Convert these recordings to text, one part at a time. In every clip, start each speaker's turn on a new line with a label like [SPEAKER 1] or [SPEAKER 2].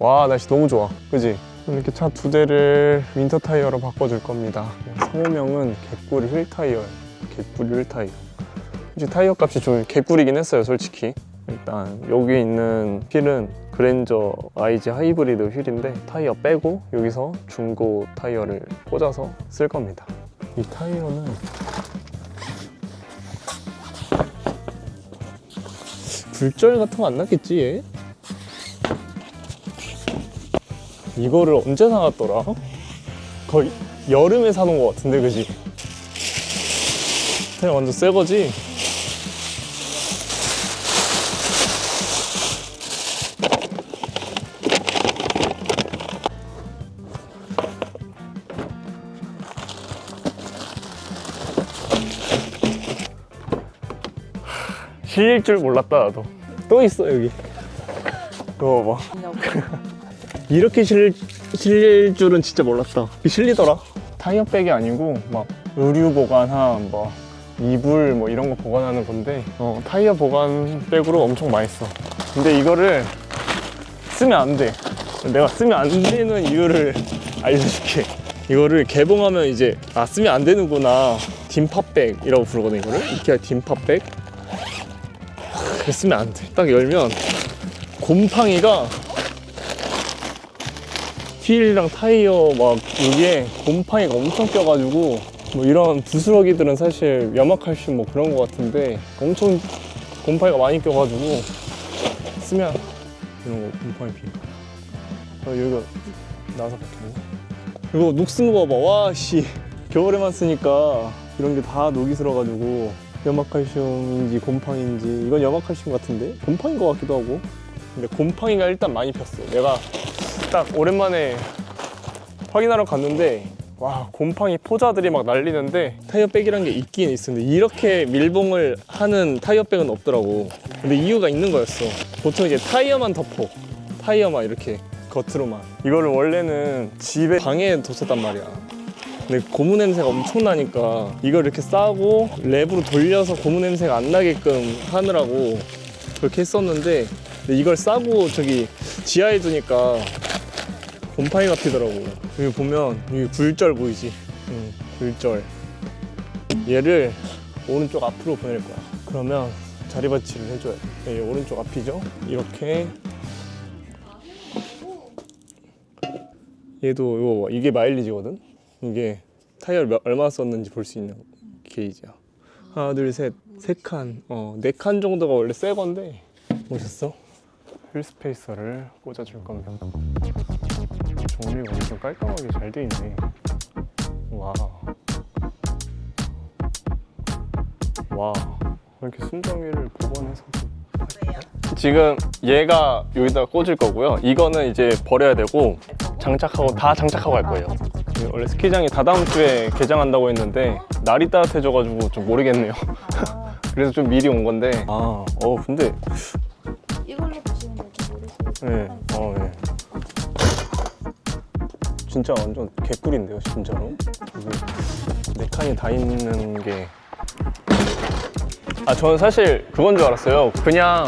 [SPEAKER 1] 와 날씨 너무 좋아. 그지? 이렇게 차 두 대를 윈터 타이어로 바꿔줄 겁니다. 상호명은 개꿀 휠 타이어예요 개꿀 휠 타이어. 이제 타이어 값이 좀 개꿀이긴 했어요 솔직히. 일단 여기 있는 휠은 그랜저 IG 하이브리드 휠인데 타이어 빼고 여기서 중고 타이어를 꽂아서 쓸 겁니다. 이 타이어는 굴절 같은 거 안 났겠지 얘? 이거를 언제 사놨더라? 거의 여름에 사놓은 거 같은데 그지? 그냥 완전 새 거지? 실릴 줄 몰랐다 나도 또 있어 여기 이거 봐봐 이렇게 실릴, 실릴 줄은 진짜 몰랐다. 실리더라. 타이어백이 아니고 막 의류 보관함 뭐 이불 뭐 이런 거 보관하는 건데 어, 타이어 보관백으로 엄청 많이 써. 근데 이거를 쓰면 안 돼. 내가 쓰면 안 되는 이유를 알려줄게. 이거를 개봉하면 이제 아 쓰면 안 되는구나. 딤팝백이라고 부르거든 이거를. 이케아 그거 쓰면 안 돼. 딱 열면 곰팡이가 휠이랑 타이어 막 여기에 곰팡이가 엄청 껴가지고 뭐 이런 부스러기들은 사실 염화칼슘 뭐 그런 거 같은데 엄청 곰팡이가 많이 껴가지고 쓰면 이런 거 곰팡이 피. 어, 여기가 나서 박혔네. 이거 녹 쓴 거 봐봐. 와 씨. 겨울에만 쓰니까 이런 게 다 녹이 슬어가지고 염화칼슘인지 곰팡이인지 이건 염화칼슘 같은데 곰팡인 것 같기도 하고 근데 곰팡이가 일단 많이 폈어 내가 딱 오랜만에 확인하러 갔는데 와 곰팡이 포자들이 막 날리는데 타이어백이란 게 있긴 있었는데 이렇게 밀봉을 하는 타이어백은 없더라고. 근데 이유가 있는 거였어. 보통 이제 타이어만 덮어. 타이어만 이렇게 겉으로만. 이거를 원래는 집에 방에 뒀었단 말이야. 근데 고무 냄새가 엄청 나니까 이걸 이렇게 싸고 랩으로 돌려서 고무 냄새가 안 나게끔 하느라고 그렇게 했었는데 이걸 싸고 저기 지하에 두니까 곰팡이가 피더라고 여기 보면 여기 굴절 보이지? 응, 굴절 얘를 오른쪽 앞으로 보낼 거야 그러면 자리 받치를 해줘야 돼 네, 오른쪽 앞이죠? 이렇게 얘도 이거 봐. 이게 마일리지거든? 이게 타이어를 몇- 얼마 썼는지 볼 수 있는 게이지야. 하나, 둘, 셋, 세 칸, 어, 네 칸 정도가 원래 새 건데 보셨어? 휠 스페이서를 꽂아줄 겁니다. 정리가 엄청 깔끔하게 잘 돼 있네. 와. 와. 왜 이렇게 순정위를 복원해서 지금 얘가 여기다 꽂을 거고요. 이거는 이제 버려야 되고 장착하고 다 장착하고 갈 거예요. 원래 스키장이 다다음 주에 개장한다고 했는데 날이 따뜻해져가지고 좀 모르겠네요. 그래서 좀 미리 온 건데 아, 어 근데
[SPEAKER 2] 이걸로 보시면 될지 모르겠어요.
[SPEAKER 1] 네, 어, 네. 진짜 완전 개꿀인데요, 진짜로. 네 칸이 다 있는 게. 아, 저는 사실 그건 줄 알았어요. 그냥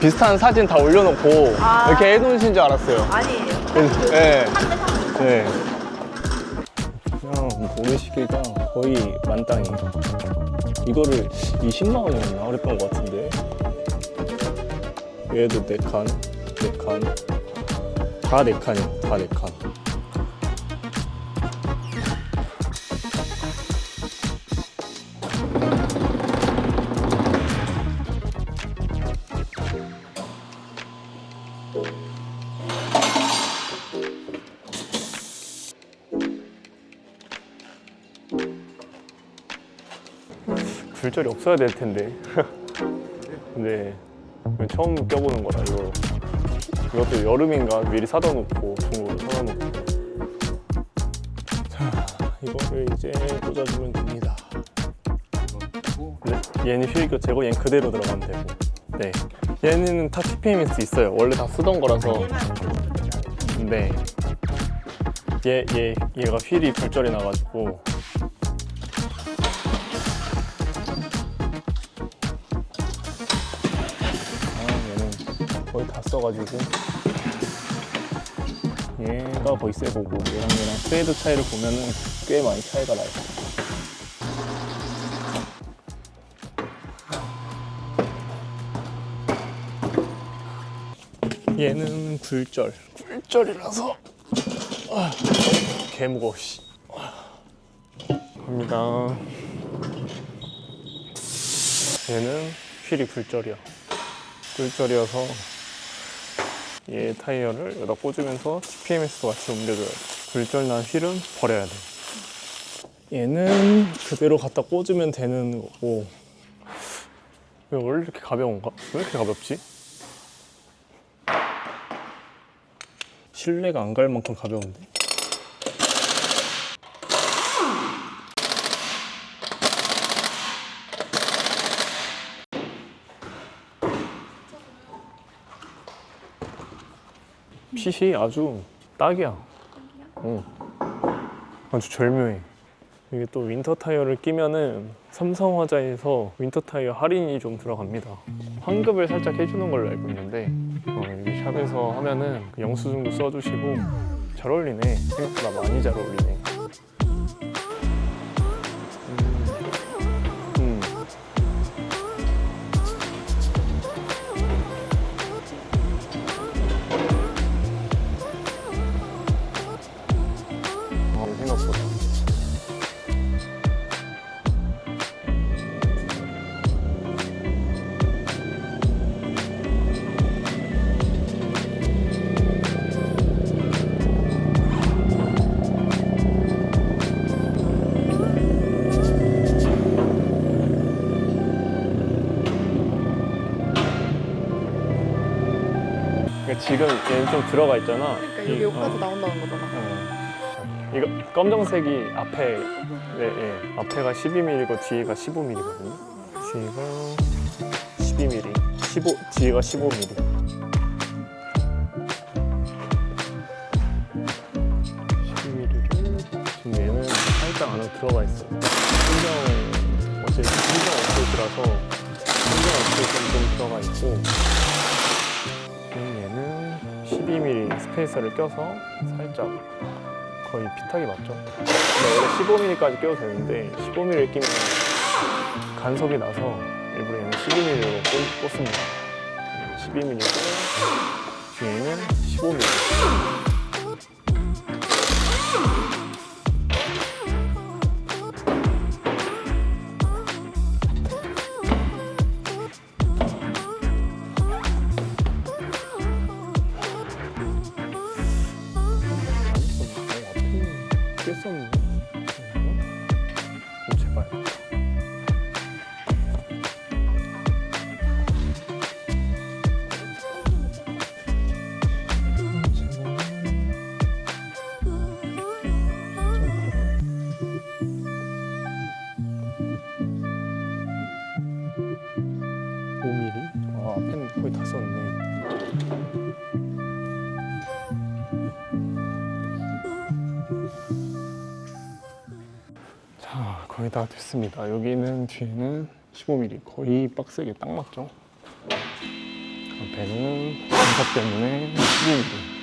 [SPEAKER 1] 비슷한 사진 다 올려놓고
[SPEAKER 2] 아.
[SPEAKER 1] 이렇게 해놓으신 줄 알았어요.
[SPEAKER 2] 아니에요.
[SPEAKER 1] 그래서- 네. 네. 그냥 모래시계가 거의 만땅이에요. 이거를 20만 원이었나 그랬던 것 같은데. 얘도 네 칸, 네 칸. 다네 칸이야, 다네 칸. 굴절이 없어야 될 텐데. 근데 이건 처음 껴보는 거라 이거. 이것도 여름인가 미리 사다 놓고 중고로 사다 놓고. 자, 이거를 이제 꽂아주면 됩니다. 네, 얘는 휠 교체고 얘는 그대로 들어가면 되고. 네. 얘는 다 TPMS 있어요. 원래 다 쓰던 거라서. 네. 얘, 얘, 얘가 휠이 굴절이 나가지고 써가지고 얘가 거의 새 거고 얘랑 얘랑 트레이드 차이를 보면은 꽤 많이 차이가 나요. 얘는 굴절. 굴절이라서 아, 개 무거워. 씨. 갑니다. 얘는 휠이 굴절이야. 굴절이어서 얘 타이어를 여기다 꽂으면서 TPMS도 같이 옮겨줘야 돼. 굴절난 휠은 버려야 돼. 얘는 그대로 갖다 꽂으면 되는 거고. 왜 원래 이렇게 가벼운가? 왜 이렇게 가볍지? 실내가 안 갈 만큼 가벼운데? 핏이 아주 딱이야. 응. 아주 절묘해. 이게 또 윈터 타이어를 끼면은 삼성화자에서 윈터 타이어 할인이 좀 들어갑니다. 환급을 살짝 해주는 걸로 알고 있는데 어, 여기 샵에서 하면은 그 영수증도 써주시고 잘 어울리네. 생각보다 많이 잘 어울리네. 지금 얘는 좀 들어가 있잖아.
[SPEAKER 2] 그러니까
[SPEAKER 1] 이-
[SPEAKER 2] 여기
[SPEAKER 1] 어.
[SPEAKER 2] 여기까지 나온다는 거잖아.
[SPEAKER 1] 어. 이거 검정색이 앞에 네, 예. 앞에가 12mm고 뒤에가 15mm거든요. 뒤가 12mm, 15 뒤에가 15mm. 12mm를 지금 얘는 살짝 안으로 들어가 있어요. 신경 어제 신경 업데이트라서 신경 업데이트는 좀 들어가 있고 12mm 스페이서를 껴서 살짝 거의 피탁이 맞죠? 원래 15mm까지 껴도 되는데 15mm를 끼면 간섭이 나서 일부러 얘는 12mm로 꽂습니다. 12mm 고 뒤에는 15mm. 자, 거의 다 됐습니다. 여기는 뒤에는 15mm 거의 빡세게 딱 맞죠? 앞에는 반사 때문에 12mm.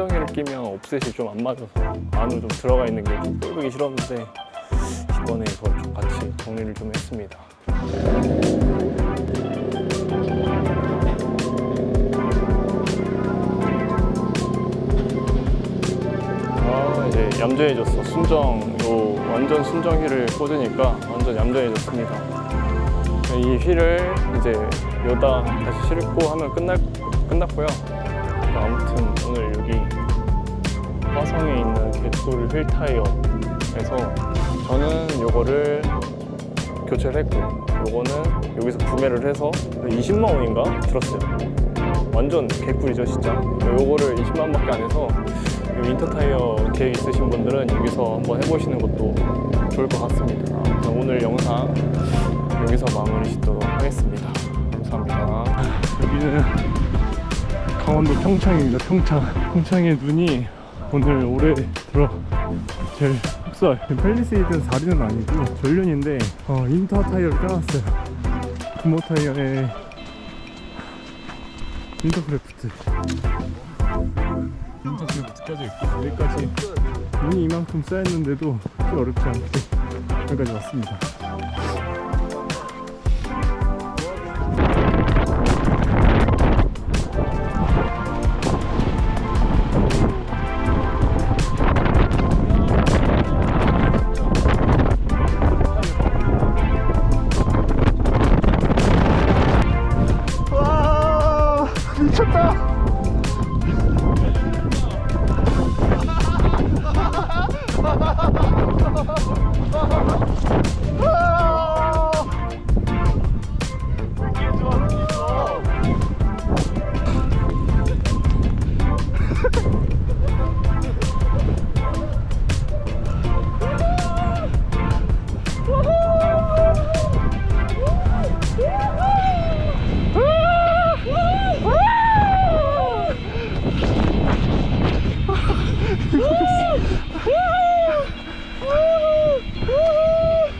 [SPEAKER 1] 순정이를 끼면 옵셋이 좀 안 맞아서 안으로 좀 들어가 있는 게 좀 꼴보기 싫었는데 이번에 이걸 좀 같이 정리를 좀 했습니다. 아 이제 얌전해졌어. 순정 요 완전 순정 휠을 꽂으니까 완전 얌전해졌습니다. 이 휠을 이제 여다 다시 실고 하면 끝날 끝났고요. 화성에 있는 개돌 휠 타이어에서 저는 요거를 교체를 했고 요거는 여기서 구매를 해서 20만 원인가 들었어요. 완전 개꿀이죠 진짜. 요거를 20만 원밖에 안 해서 이 윈터 타이어 계획 있으신 분들은 여기서 한번 해보시는 것도 좋을 것 같습니다. 오늘 영상 여기서 마무리 짓도록 하겠습니다. 감사합니다. 강원도 평창입니다. 평창. 평창의 눈이 오늘 올해 들어 제일 흑설. 펠리세이드는 4륜은 아니고 전륜인데 어, 인터 타이어를 껴놨어요. 금호 타이어에 인터크래프트. 인터크래프트 껴져 있고 여기까지 눈이 이만큼 쌓였는데도 꽤 어렵지 않게 여기까지 왔습니다.